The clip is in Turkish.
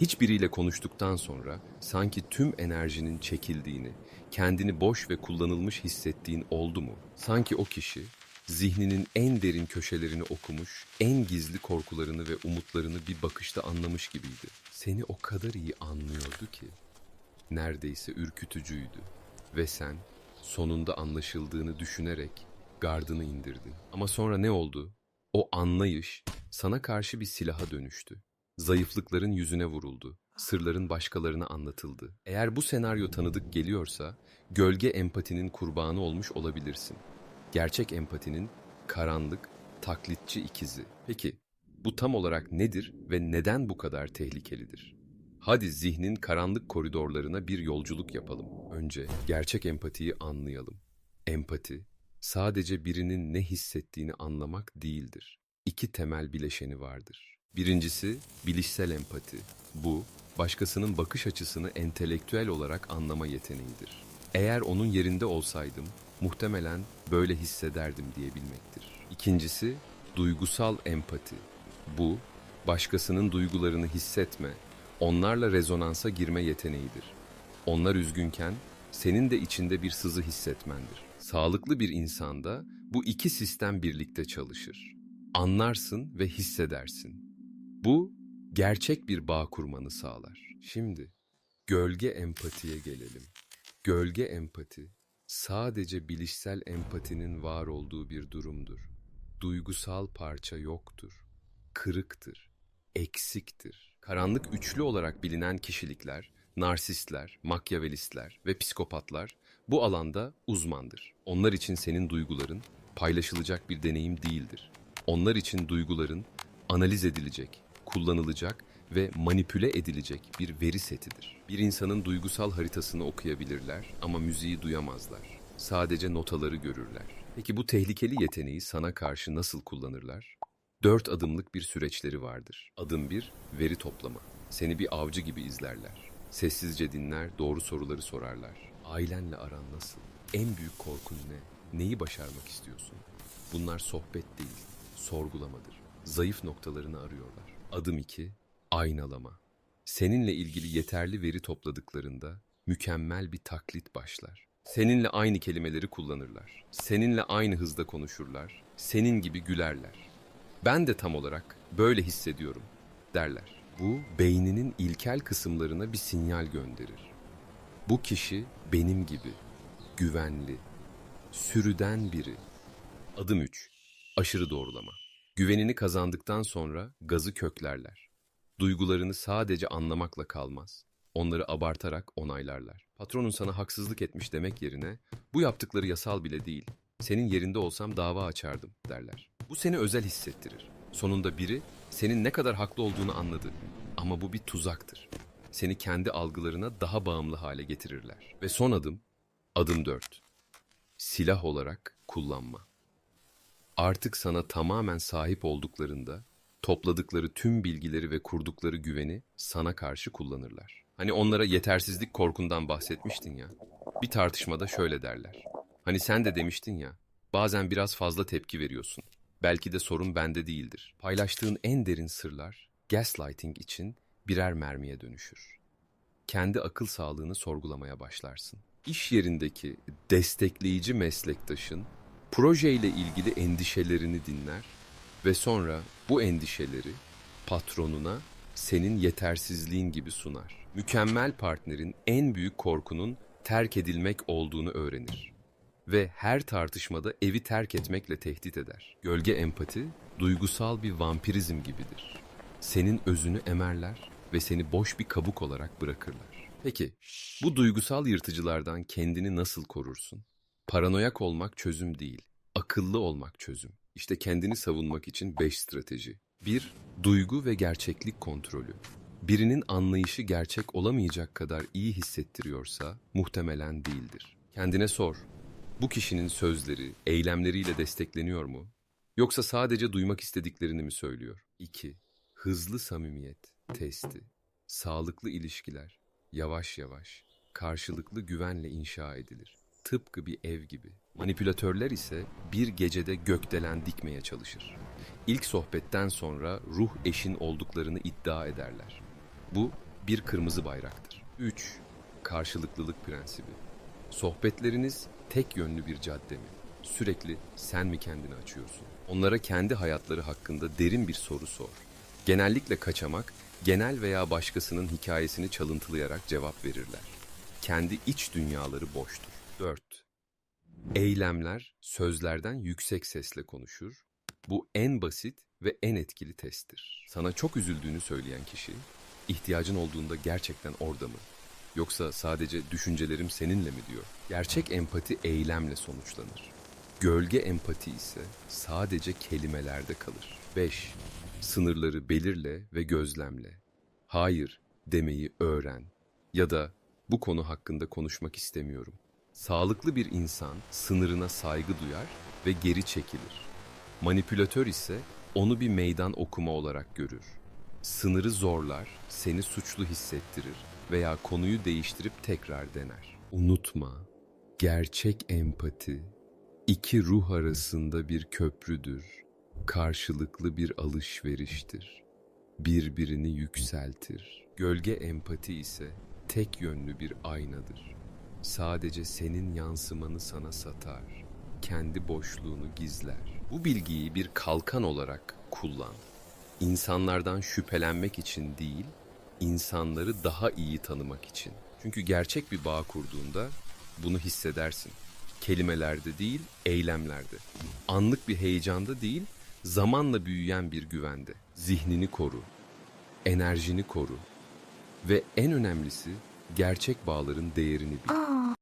Hiçbiriyle konuştuktan sonra sanki tüm enerjinin çekildiğini, kendini boş ve kullanılmış hissettiğin oldu mu? Sanki o kişi zihninin en derin köşelerini okumuş, en gizli korkularını ve umutlarını bir bakışta anlamış gibiydi. Seni o kadar iyi anlıyordu ki neredeyse ürkütücüydü ve sen sonunda anlaşıldığını düşünerek gardını indirdin. Ama sonra ne oldu? O anlayış sana karşı bir silaha dönüştü. Zayıflıkların yüzüne vuruldu. Sırların başkalarına anlatıldı. Eğer bu senaryo tanıdık geliyorsa, gölge empatinin kurbanı olmuş olabilirsin. Gerçek empatinin karanlık, taklitçi ikizi. Peki, bu tam olarak nedir ve neden bu kadar tehlikelidir? Hadi zihnin karanlık koridorlarına bir yolculuk yapalım. Önce gerçek empatiyi anlayalım. Empati, sadece birinin ne hissettiğini anlamak değildir. İki temel bileşeni vardır. Birincisi bilişsel empati. Bu, başkasının bakış açısını entelektüel olarak anlama yeteneğidir. Eğer onun yerinde olsaydım, muhtemelen böyle hissederdim diyebilmektir. İkincisi, duygusal empati. Bu, başkasının duygularını hissetme, onlarla rezonansa girme yeteneğidir. Onlar üzgünken senin de içinde bir sızı hissetmendir. Sağlıklı bir insanda bu iki sistem birlikte çalışır. Anlarsın ve hissedersin. Bu gerçek bir bağ kurmanı sağlar. Şimdi gölge empatiye gelelim. Gölge empati sadece bilişsel empatinin var olduğu bir durumdur. Duygusal parça yoktur. Kırıktır. Eksiktir. Karanlık üçlü olarak bilinen kişilikler, narsistler, makyavelistler ve psikopatlar bu alanda uzmandır. Onlar için senin duyguların paylaşılacak bir deneyim değildir. Onlar için duyguların analiz edilecek, kullanılacak ve manipüle edilecek bir veri setidir. Bir insanın duygusal haritasını okuyabilirler ama müziği duyamazlar. Sadece notaları görürler. Peki bu tehlikeli yeteneği sana karşı nasıl kullanırlar? Dört adımlık bir süreçleri vardır. Adım bir, veri toplama. Seni bir avcı gibi izlerler. Sessizce dinler, doğru soruları sorarlar. Ailenle aran nasıl? En büyük korkun ne? Neyi başarmak istiyorsun? Bunlar sohbet değil, sorgulamadır. Zayıf noktalarını arıyorlar. Adım 2. Aynalama. Seninle ilgili yeterli veri topladıklarında mükemmel bir taklit başlar. Seninle aynı kelimeleri kullanırlar. Seninle aynı hızda konuşurlar. Senin gibi gülerler. Ben de tam olarak böyle hissediyorum derler. Bu beyninin ilkel kısımlarına bir sinyal gönderir. Bu kişi benim gibi güvenli, sürüden biri. Adım 3. Aşırı doğrulama. Güvenini kazandıktan sonra gazı köklerler. Duygularını sadece anlamakla kalmaz. Onları abartarak onaylarlar. Patronun sana haksızlık etmiş demek yerine bu yaptıkları yasal bile değil. Senin yerinde olsam dava açardım derler. Bu seni özel hissettirir. Sonunda biri senin ne kadar haklı olduğunu anladı. Ama bu bir tuzaktır. Seni kendi algılarına daha bağımlı hale getirirler. Ve son adım, adım 4. Silah olarak kullanma artık sana tamamen sahip olduklarında topladıkları tüm bilgileri ve kurdukları güveni sana karşı kullanırlar. Hani onlara yetersizlik korkundan bahsetmiştin ya. Bir tartışmada şöyle derler. Hani sen de demiştin ya. Bazen biraz fazla tepki veriyorsun. Belki de sorun bende değildir. Paylaştığın en derin sırlar gaslighting için birer mermiye dönüşür. Kendi akıl sağlığını sorgulamaya başlarsın. İş yerindeki destekleyici meslektaşın projeyle ilgili endişelerini dinler ve sonra bu endişeleri patronuna senin yetersizliğin gibi sunar. Mükemmel partnerin en büyük korkunun terk edilmek olduğunu öğrenir ve her tartışmada evi terk etmekle tehdit eder. Gölge empati duygusal bir vampirizm gibidir. Senin özünü emerler ve seni boş bir kabuk olarak bırakırlar. Peki bu duygusal yırtıcılardan kendini nasıl korursun? Paranoyak olmak çözüm değil, akıllı olmak çözüm. İşte kendini savunmak için 5 strateji. 1. Duygu ve gerçeklik kontrolü. Birinin anlayışı gerçek olamayacak kadar iyi hissettiriyorsa muhtemelen değildir. Kendine sor. Bu kişinin sözleri, eylemleriyle destekleniyor mu? Yoksa sadece duymak istediklerini mi söylüyor? 2. Hızlı samimiyet testi. Sağlıklı ilişkiler yavaş yavaş karşılıklı güvenle inşa edilir. Tıpkı bir ev gibi. Manipülatörler ise bir gecede gökdelen dikmeye çalışır. İlk sohbetten sonra ruh eşin olduklarını iddia ederler. Bu bir kırmızı bayraktır. 3. Karşılıklılık prensibi. Sohbetleriniz tek yönlü bir cadde mi? Sürekli sen mi kendini açıyorsun? Onlara kendi hayatları hakkında derin bir soru sor. Genellikle kaçamak, genel veya başkasının hikayesini çalıntılayarak cevap verirler. Kendi iç dünyaları boştur. 4. Eylemler sözlerden yüksek sesle konuşur. Bu en basit ve en etkili testtir. Sana çok üzüldüğünü söyleyen kişi, ihtiyacın olduğunda gerçekten orada mı? Yoksa sadece düşüncelerim seninle mi diyor? Gerçek empati eylemle sonuçlanır. Gölge empati ise sadece kelimelerde kalır. 5. Sınırları belirle ve gözlemle. Hayır demeyi öğren ya da bu konu hakkında konuşmak istemiyorum. Sağlıklı bir insan sınırına saygı duyar ve geri çekilir. Manipülatör ise onu bir meydan okuma olarak görür. Sınırı zorlar, seni suçlu hissettirir veya konuyu değiştirip tekrar dener. Unutma, gerçek empati iki ruh arasında bir köprüdür. Karşılıklı bir alışveriştir. Birbirini yükseltir. Gölge empati ise tek yönlü bir aynadır. Sadece senin yansımanı sana satar. Kendi boşluğunu gizler. Bu bilgiyi bir kalkan olarak kullan. İnsanlardan şüphelenmek için değil, insanları daha iyi tanımak için. Çünkü gerçek bir bağ kurduğunda bunu hissedersin. Kelimelerde değil, eylemlerde. Anlık bir heyecanda değil, zamanla büyüyen bir güvende. Zihnini koru, enerjini koru ve en önemlisi gerçek bağların değerini bil.